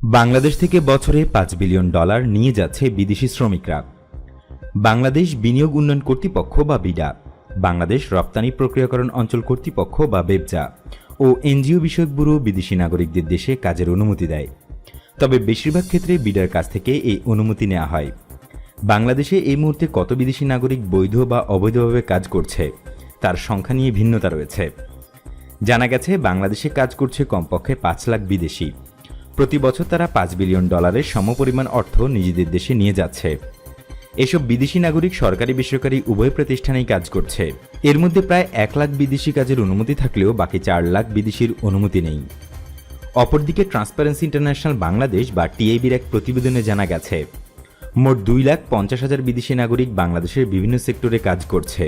বাংলাদেশ থেকে বছরে পাঁচ বিলিয়ন ডলার নিয়ে যাচ্ছে বিদেশি শ্রমিকরা। বাংলাদেশ বিনিয়োগ উন্নয়ন কর্তৃপক্ষ বা বিডা, বাংলাদেশ রপ্তানি প্রক্রিয়াকরণ অঞ্চল কর্তৃপক্ষ বা বেবজা ও এনজিও বিষয়ক ব্যুরো বিদেশি নাগরিকদের দেশে কাজের অনুমতি দেয়। তবে বেশিরভাগ ক্ষেত্রে বিডার কাছ থেকে এই অনুমতি নেওয়া হয়। বাংলাদেশে এই মুহূর্তে কত বিদেশি নাগরিক বৈধ বা অবৈধভাবে কাজ করছে, তার সংখ্যা নিয়ে ভিন্নতা রয়েছে। জানা গেছে, বাংলাদেশে কাজ করছে কমপক্ষে পাঁচ লাখ বিদেশি। প্রতি বছর তারা পাঁচ বিলিয়ন ডলারের সমপরিমাণ অর্থ নিজেদের দেশে নিয়ে যাচ্ছে। এসব বিদেশি নাগরিক সরকারি বেসরকারি উভয় প্রতিষ্ঠানেই কাজ করছে। এর মধ্যে প্রায় এক লাখ বিদেশি কাজের অনুমতি থাকলেও বাকি চার লাখ বিদেশির অনুমতি নেই। অপরদিকে ট্রান্সপারেন্সি ইন্টারন্যাশনাল বাংলাদেশ বা টিআইবির এক প্রতিবেদনে জানা গেছে, মোট দুই লাখ পঞ্চাশ হাজার বিদেশি নাগরিক বাংলাদেশের বিভিন্ন সেক্টরে কাজ করছে।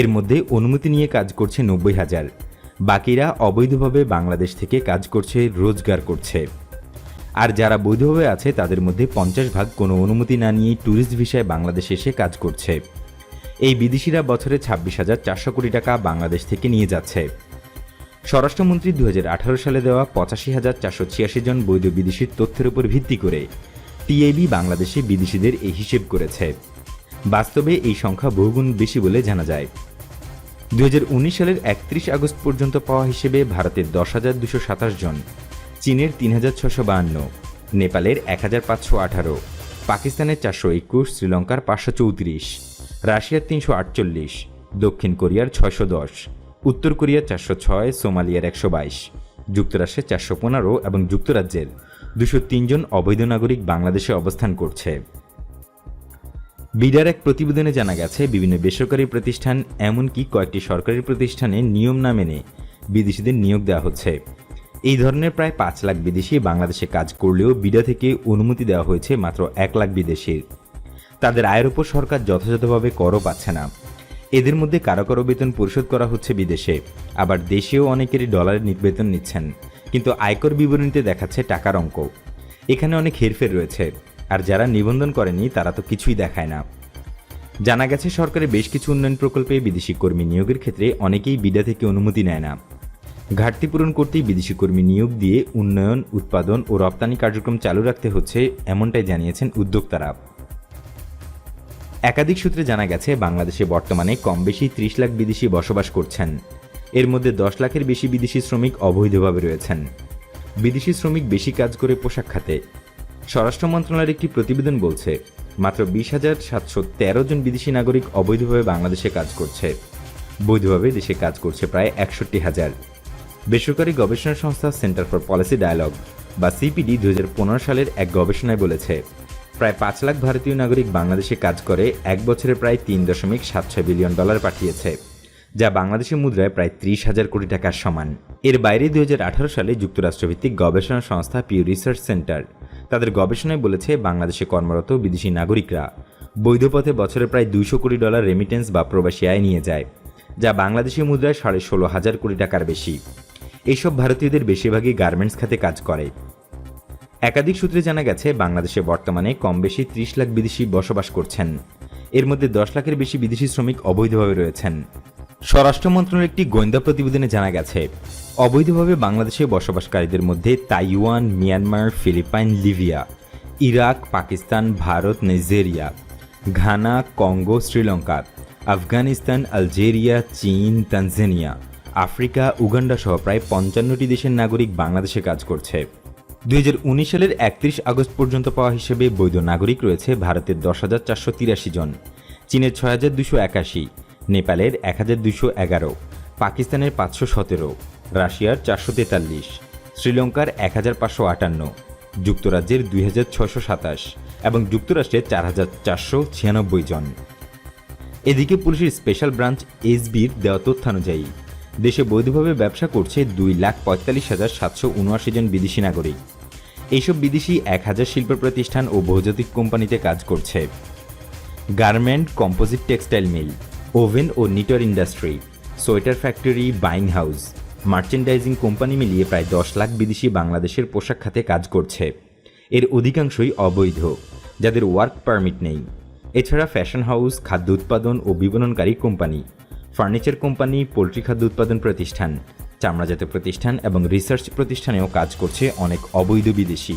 এর মধ্যে অনুমতি নিয়ে কাজ করছে নব্বই হাজার। বাকিরা অবৈধভাবে বাংলাদেশ থেকে কাজ করছে, রোজগার করছে। আর যারা বৈধভাবে আছে, তাদের মধ্যে পঞ্চাশ ভাগ কোনো অনুমতি না নিয়ে ট্যুরিস্ট ভিসায় বাংলাদেশে এসে কাজ করছে। এই বিদেশিরা বছরে ছাব্বিশ হাজার চারশো কোটি টাকা বাংলাদেশ থেকে নিয়ে যাচ্ছে। স্বরাষ্ট্রমন্ত্রী দু আঠারো সালে দেওয়া পঁচাশি হাজার চারশো ছিয়াশি জন বৈধ বিদেশির তথ্যের উপর ভিত্তি করে টিএবি বাংলাদেশে বিদেশিদের এই হিসেব করেছে। বাস্তবে এই সংখ্যা বহুগুণ বেশি বলে জানা যায়। দু হাজার উনিশ সালের একত্রিশ আগস্ট পর্যন্ত পাওয়া হিসেবে ভারতের দশ হাজার দুশো সাতাশ জন। চীনের তিন হাজার ছশো নেপালের এক হাজার পাঁচশো আঠারো, পাকিস্তানের চারশো একুশ, শ্রীলঙ্কার পাঁচশো চৌত্রিশ, রাশিয়ার তিনশো আটচল্লিশ, দক্ষিণ কোরিয়ার ছয়শো দশ, উত্তর কোরিয়ার চারশো ছয়, সোমালিয়ার একশো বাইশ, যুক্তরাষ্ট্রের চারশো পনেরো এবং যুক্তরাজ্যের দুশো তিনজন অবৈধ নাগরিক বাংলাদেশে অবস্থান করছে। বিডার এক প্রতিবেদনে জানা গেছে, বিভিন্ন বেসরকারি প্রতিষ্ঠান, এমনকি কয়েকটি সরকারি প্রতিষ্ঠানে নিয়ম না মেনে বিদেশিদের নিয়োগ দেওয়া হচ্ছে। এই ধরনের প্রায় পাঁচ লাখ বিদেশি বাংলাদেশে কাজ করলেও বিডা থেকে অনুমতি দেওয়া হয়েছে মাত্র এক লাখ বিদেশির। তাদের আয়ের উপর সরকার যথাযথভাবে করও পাচ্ছে না। এদের মধ্যে কারও কারও বেতন পরিশোধ করা হচ্ছে বিদেশে, আবার দেশেও অনেকেরই ডলারের বেতন নিচ্ছেন, কিন্তু আয়কর বিবরণীতে দেখাচ্ছে টাকার অঙ্ক। এখানে অনেক হেরফের রয়েছে, আর যারা নিবন্ধন করেনি তারা তো কিছুই দেখায় না। জানা গেছে সরকারের বেশ কিছু উন্নয়ন প্রকল্পে বিদেশি কর্মী নিয়োগের ক্ষেত্রে অনেকেই বিডা থেকে অনুমতি নেয় না। ঘাটতি পূরণ করতেই বিদেশি কর্মী নিয়োগ দিয়ে উন্নয়ন, উৎপাদন ও রপ্তানি কার্যক্রম চালু রাখতে হচ্ছে এমনটাই জানিয়েছেন উদ্যোক্তারা। একাধিক সূত্রে জানা গেছে, বাংলাদেশে বর্তমানে কম বেশি ত্রিশ লাখ বিদেশি বসবাস করছেন। এর মধ্যে দশ লাখের বেশি বিদেশি শ্রমিক অবৈধভাবে রয়েছেন। বিদেশি শ্রমিক বেশি কাজ করে পোশাক খাতে। স্বরাষ্ট্র মন্ত্রণালয়ের একটি প্রতিবেদন বলছে, মাত্র বিশ হাজার সাতশো তেরো জন বিদেশি নাগরিক অবৈধভাবে বাংলাদেশে কাজ করছে। বৈধভাবে দেশে কাজ করছে প্রায় একষট্টি হাজার। বেসরকারি গবেষণা সংস্থা সেন্টার ফর পলিসি ডায়ালগ, বা সিপিডি, দুই হাজার পনেরো সালের এক গবেষণায় বলেছে, প্রায় পাঁচ লাখ ভারতীয় নাগরিক বাংলাদেশে কাজ করে এক বছরে প্রায় তিন দশমিক সাত ছয় বিলিয়ন ডলার পাঠিয়েছে, যা বাংলাদেশের মুদ্রায় প্রায় ত্রিশ হাজার কোটি টাকার সমান। এর বাইরে দুই হাজার আঠারো সালে যুক্তরাষ্ট্রভিত্তিক গবেষণা সংস্থা পিউ রিসার্চ সেন্টার তাদের গবেষণায় বলেছে, বাংলাদেশে কর্মরত বিদেশি নাগরিকরা বৈধ পথে বছরে প্রায় দুইশো কোটি ডলার রেমিটেন্স বা প্রবাসী আয় নিয়ে যায়, যা বাংলাদেশি মুদ্রায় সাড়ে ষোলো হাজার কোটি টাকার বেশি। এইসব ভারতীয়দের বেশিরভাগই গার্মেন্টস খাতে কাজ করে। একাধিক সূত্রে জানা গেছে, বাংলাদেশে বর্তমানে কম বেশি ত্রিশ লাখ বিদেশি বসবাস করছেন। এর মধ্যে দশ লাখের বেশি বিদেশি শ্রমিক অবৈধভাবে রয়েছেন। স্বরাষ্ট্র মন্ত্রণালয়ের একটি গোয়েন্দা প্রতিবেদনে জানা গেছে, অবৈধভাবে বাংলাদেশে বসবাসকারীদের মধ্যে Taiwan, Myanmar, Philippines, Libya, Iraq, Pakistan, Bharat, Nigeria, Ghana, Congo, Sri Lanka, Afghanistan, Algeria, চীন, তানজানিয়া আফ্রিকা, উগান্ডা সহ প্রায় পঞ্চান্নটি দেশের নাগরিক বাংলাদেশে কাজ করছে। দুই হাজার উনিশ সালের একত্রিশ আগস্ট পর্যন্ত পাওয়া হিসেবে বৈধ নাগরিক রয়েছে ভারতের দশ হাজার চারশো তিরাশি জন, চীনের ছয় হাজার দুশো একাশি, নেপালের এক হাজার দুশো এগারো, পাকিস্তানের পাঁচশো সতেরো, রাশিয়ার চারশো তেতাল্লিশ, শ্রীলঙ্কার এক হাজার পাঁচশো আটান্ন, যুক্তরাজ্যের দুই হাজার ছশো সাতাশ এবং যুক্তরাষ্ট্রের চার হাজার চারশো ছিয়ানব্বই জন। এদিকে পুলিশের স্পেশাল ব্রাঞ্চ এসবির দেওয়া তথ্যানুযায়ী দেশে বৈধভাবে ব্যবসা করছে দুই লাখ পঁয়তাল্লিশ হাজার সাতশো উনআশি জন বিদেশি নাগরিক। এইসব বিদেশি এক হাজার শিল্প প্রতিষ্ঠান ও বহুজাতিক কোম্পানিতে কাজ করছে। Garment composite textile mill, woven ও নিটর industry, sweater factory, buying house, merchandising company মিলিয়ে প্রায় দশ লাখ বিদেশি বাংলাদেশের পোশাক খাতে কাজ করছে। এর অধিকাংশই অবৈধ, যাদের ওয়ার্ক পারমিট নেই। এছাড়া ফ্যাশন হাউস খাদ্য উৎপাদন ও বিপণনকারী কোম্পানি ফার্নিচার কোম্পানি, পোলট্রি খাদ্য উৎপাদন প্রতিষ্ঠান চামড়াজাত প্রতিষ্ঠান এবং রিসার্চ প্রতিষ্ঠানেও কাজ করছে অনেক অবৈধ বিদেশি।